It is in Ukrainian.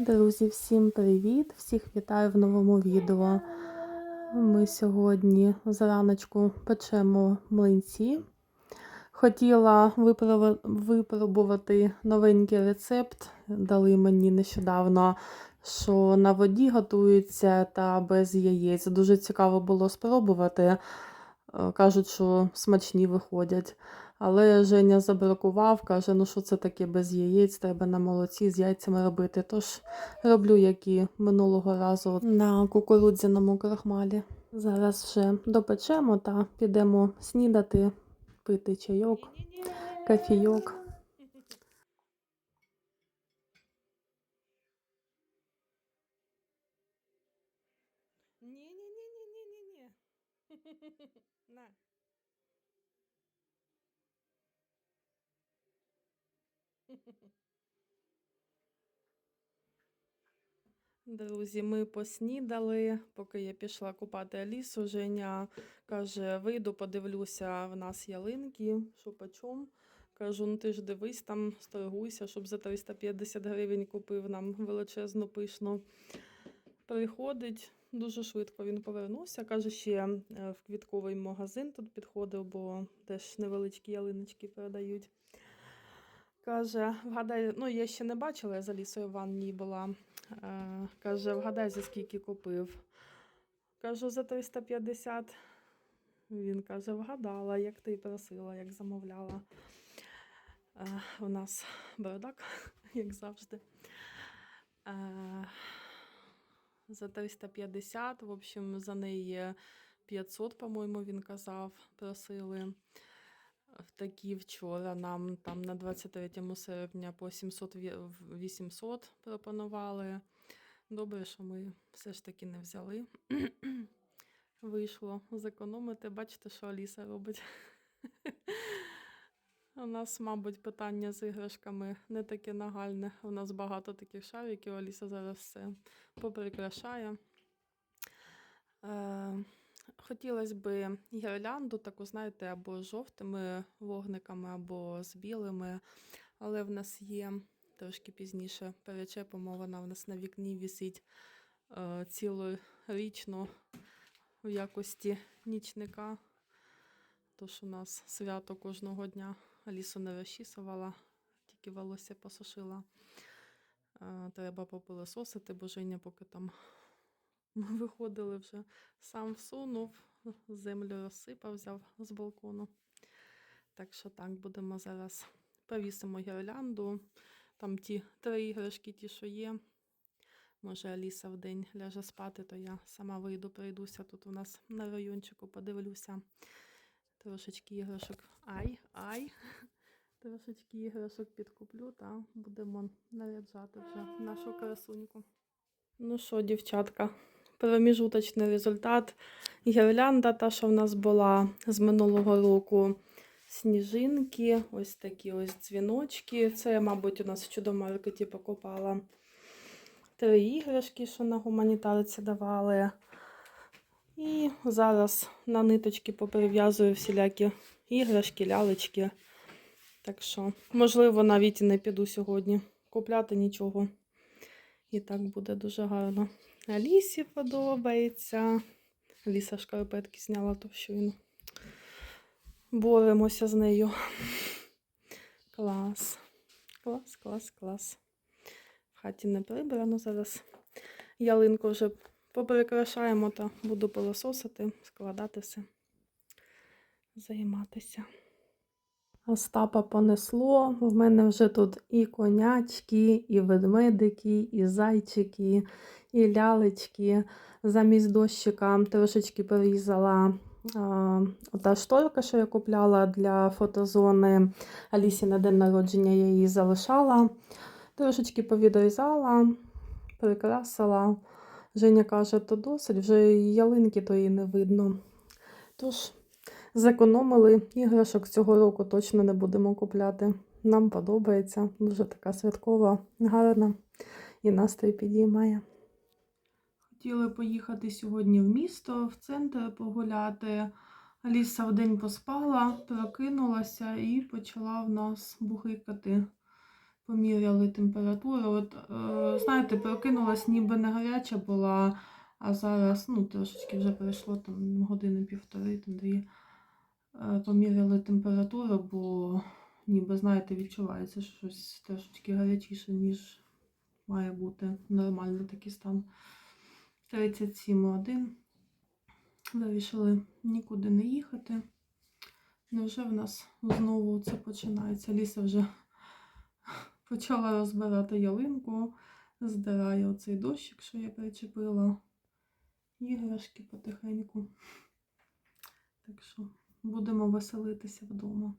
Друзі, всім привіт! Всіх вітаю в новому відео. Ми сьогодні зраночку печемо млинці. Хотіла випробувати новенький рецепт. Дали мені нещодавно, що на воді готується та без яєць. Дуже цікаво було спробувати. Е, Кажуть, що смачні виходять. Але Женя забракував, каже, ну що це таке без яєць, треба на молоці з яйцями робити. Тож роблю, як і минулого разу на кукурудзяному крахмалі. Зараз вже допечемо та підемо снідати, пити чайок, кофійок. Ні-ні-ні-ні-ні-ні. На. Друзі, ми поснідали, поки я пішла купати Алісу. Женя каже: вийду, подивлюся, в нас ялинки, що почом. Кажу, ну ти ж дивись там, сторгуйся, щоб за 350 гривень купив нам величезну пишну. Приходить, дуже швидко він повернувся. Каже, ще е, в квітковий магазин тут підходив, бо теж невеличкі ялиночки продають. Каже, вгадай, ну я ще не бачила, я за лісою в ванні була. Е, каже, вгадай, за скільки купив. Кажу, за 350. Він каже, вгадала, як ти просила, як замовляла. Е, у нас бардак, як завжди. Е, за 350, в общем, за неї 500, по-моєму, він казав, просили. В такі вчора нам там на 23 серпня по 700 ві- в- 800 пропонували. Добре, що ми все ж таки не взяли. Вийшло зекономити. Бачите, що Аліса робить. У нас, мабуть, питання з іграшками не таке нагальне. У нас багато таких шариків. Аліса зараз все поприкрашає. Е, Хотілося б гірлянду, таку, знаєте, або з жовтими вогниками, або з білими. Але в нас є трошки пізніше перечепимо, вона в нас на вікні висить е, цілорічно в якості нічника. Тож у нас свято кожного дня. Алісу не розчісувала, тільки волосся посушила. Треба попилососити, бо Женя поки там ми виходили вже, сам всунув, землю розсипав, взяв з балкону. Так що так, будемо зараз повісимо гірлянду. Там ті три іграшки, ті, що є. Може, Аліса в день ляже спати, то я сама вийду, прийдуся. Тут у нас на райончику подивлюся. Трошечки іграшок. Ай, ай. Трошечки іграшок підкуплю та будемо наряджати вже нашу красуньку. Ну що, дівчатка, проміжуточний результат. Гірлянда, та, що в нас була з минулого року. Сніжинки, ось такі ось дзвіночки. Це, мабуть, у нас в чудомаркеті покупала. Три іграшки, що на гуманітарці давали. І зараз на ниточки поперев'язую всілякі іграшки, лялечки. Так що, можливо, навіть і не піду сьогодні купляти нічого. І так буде дуже гарно. Алісі подобається. Аліса шкарпетки зняла товщину. Боремося з нею. Клас. Клас, клас, клас. В хаті не прибрано зараз. Ялинку вже поприкрашаємо та буду пилососити, складати все, займатися. Остапа понесло. В мене вже тут і конячки, і ведмедики, і зайчики, і лялечки. Замість дощика трошечки порізала а, ота шторка, що я купляла для фотозони. Алісі на день народження я її залишала. Трошечки повідрізала, прикрасила. Женя каже, то досить, вже і ялинки то її не видно. Тож, Зекономили іграшок цього року точно не будемо купляти. Нам подобається. Дуже така святкова, гарна і настрій підіймає. Хотіли поїхати сьогодні в місто, в центр погуляти. Аліса вдень поспала, прокинулася і почала в нас бухикати. Поміряли температуру. От, е, знаєте, прокинулась ніби не гаряча була, а зараз ну, трошечки вже пройшло там години півтори, там дві. Е, поміряли температуру, бо ніби, знаєте, відчувається що щось трошечки гарячіше, ніж має бути нормальний такий стан. 37,1. Вирішили нікуди не їхати. Невже в нас знову це починається? Ліса вже почала розбирати ялинку, здираю оцей дощик, що я причепила. Іграшки потихеньку. Так що будемо веселитися вдома.